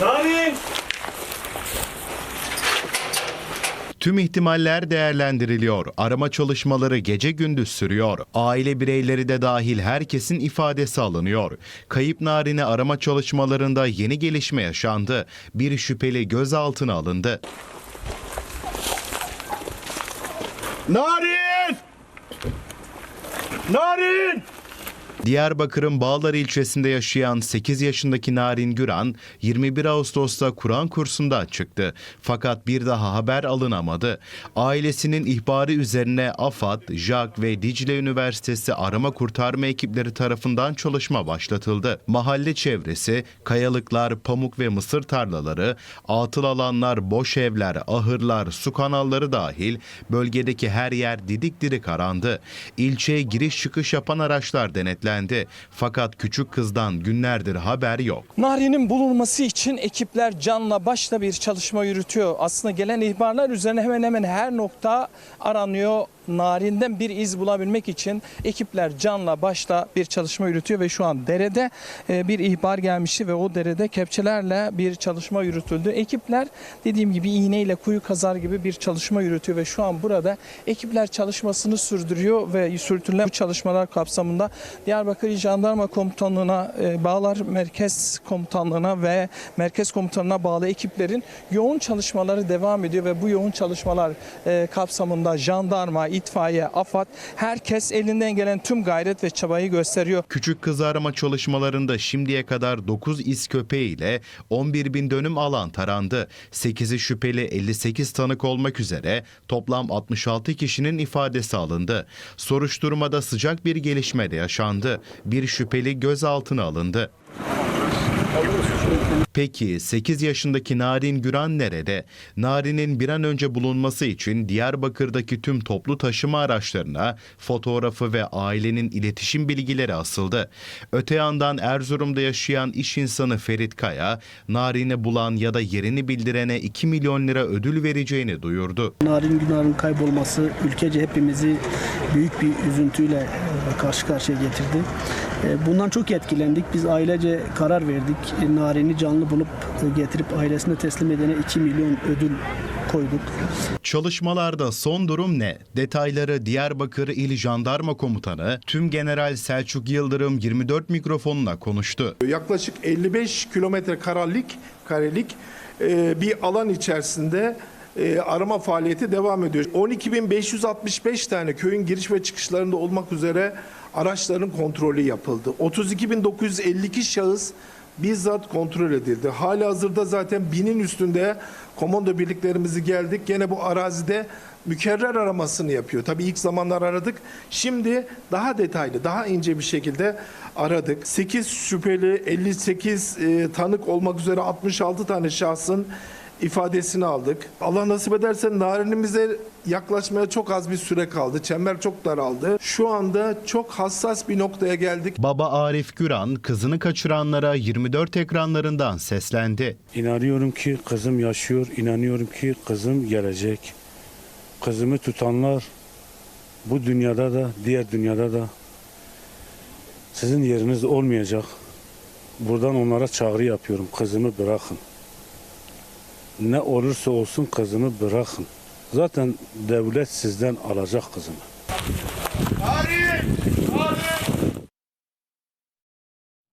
Narin! Tüm ihtimaller değerlendiriliyor. Arama çalışmaları gece gündüz sürüyor. Aile bireyleri de dahil herkesin ifadesi alınıyor. Kayıp Narin'i arama çalışmalarında yeni gelişme yaşandı. Bir şüpheli gözaltına alındı. Narin! Narin! Diyarbakır'ın Bağlar ilçesinde yaşayan 8 yaşındaki Narin Güran 21 Ağustos'ta Kur'an kursunda çıktı. Fakat bir daha haber alınamadı. Ailesinin ihbarı üzerine AFAD, JAK ve Dicle Üniversitesi arama kurtarma ekipleri tarafından çalışma başlatıldı. Mahalle çevresi, kayalıklar, pamuk ve mısır tarlaları, atıl alanlar, boş evler, ahırlar, su kanalları dahil bölgedeki her yer didik dirik arandı. İlçeye giriş çıkış yapan araçlar denetlendi. Fakat küçük kızdan günlerdir haber yok. Nari'nin bulunması için ekipler canla başla bir çalışma yürütüyor. Aslında gelen ihbarlar üzerine hemen hemen her nokta aranıyor. Narin'den bir iz bulabilmek için ekipler canla başla bir çalışma yürütüyor ve şu an derede e, bir ihbar gelmişti ve o derede kepçelerle bir çalışma yürütüldü. Ekipler dediğim gibi iğneyle kuyu kazar gibi bir çalışma yürütüyor ve şu an burada ekipler çalışmasını sürdürüyor ve sürdürülen bu çalışmalar kapsamında Diyarbakır Jandarma Komutanlığı'na, e, Bağlar Merkez Komutanlığı'na ve Merkez Komutanlığı'na bağlı ekiplerin yoğun çalışmaları devam ediyor ve bu yoğun çalışmalar e, kapsamında jandarma, itfaiye, AFAD herkes elinden gelen tüm gayret ve çabayı gösteriyor. Küçük kızı arama çalışmalarında şimdiye kadar 9 iz köpeği ile 11 bin dönüm alan tarandı. 8'i şüpheli 58 tanık olmak üzere toplam 66 kişinin ifadesi alındı. Soruşturmada sıcak bir gelişme de yaşandı. Bir şüpheli gözaltına alındı. Peki 8 yaşındaki Narin Güran nerede? Narin'in bir an önce bulunması için Diyarbakır'daki tüm toplu taşıma araçlarına fotoğrafı ve ailenin iletişim bilgileri asıldı. Öte yandan Erzurum'da yaşayan iş insanı Ferit Kaya, Narin'i bulan ya da yerini bildirene 2 milyon lira ödül vereceğini duyurdu. Narin Günar'ın kaybolması ülkece hepimizi büyük bir üzüntüyle karşı karşıya getirdi. E, Bundan çok etkilendik. Biz ailece karar verdik. E, Narin'i canlı bulup e, getirip ailesine teslim edene 2 milyon ödül koyduk. Çalışmalarda son durum ne? Detayları Diyarbakır İl Jandarma Komutanı Tüm General Selçuk Yıldırım 24 mikrofonuna konuştu. Yaklaşık 55 kilometre karelik karelik e, bir alan içerisinde e, arama faaliyeti devam ediyor. 12.565 tane köyün giriş ve çıkışlarında olmak üzere araçların kontrolü yapıldı. 32.952 şahıs bizzat kontrol edildi. Hali hazırda zaten binin üstünde komando birliklerimizi geldik. Gene bu arazide mükerrer aramasını yapıyor. Tabii ilk zamanlar aradık. Şimdi daha detaylı, daha ince bir şekilde aradık. 8 şüpheli, 58 e, tanık olmak üzere 66 tane şahsın ifadesini aldık. Allah nasip ederse narinimize yaklaşmaya çok az bir süre kaldı. Çember çok daraldı. Şu anda çok hassas bir noktaya geldik. Baba Arif Güran kızını kaçıranlara 24 ekranlarından seslendi. İnanıyorum ki kızım yaşıyor, inanıyorum ki kızım gelecek. Kızımı tutanlar bu dünyada da, diğer dünyada da sizin yeriniz olmayacak. Buradan onlara çağrı yapıyorum. Kızımı bırakın. Ne olursa olsun kızımı bırakın. Zaten devlet sizden alacak kızımı. Narin!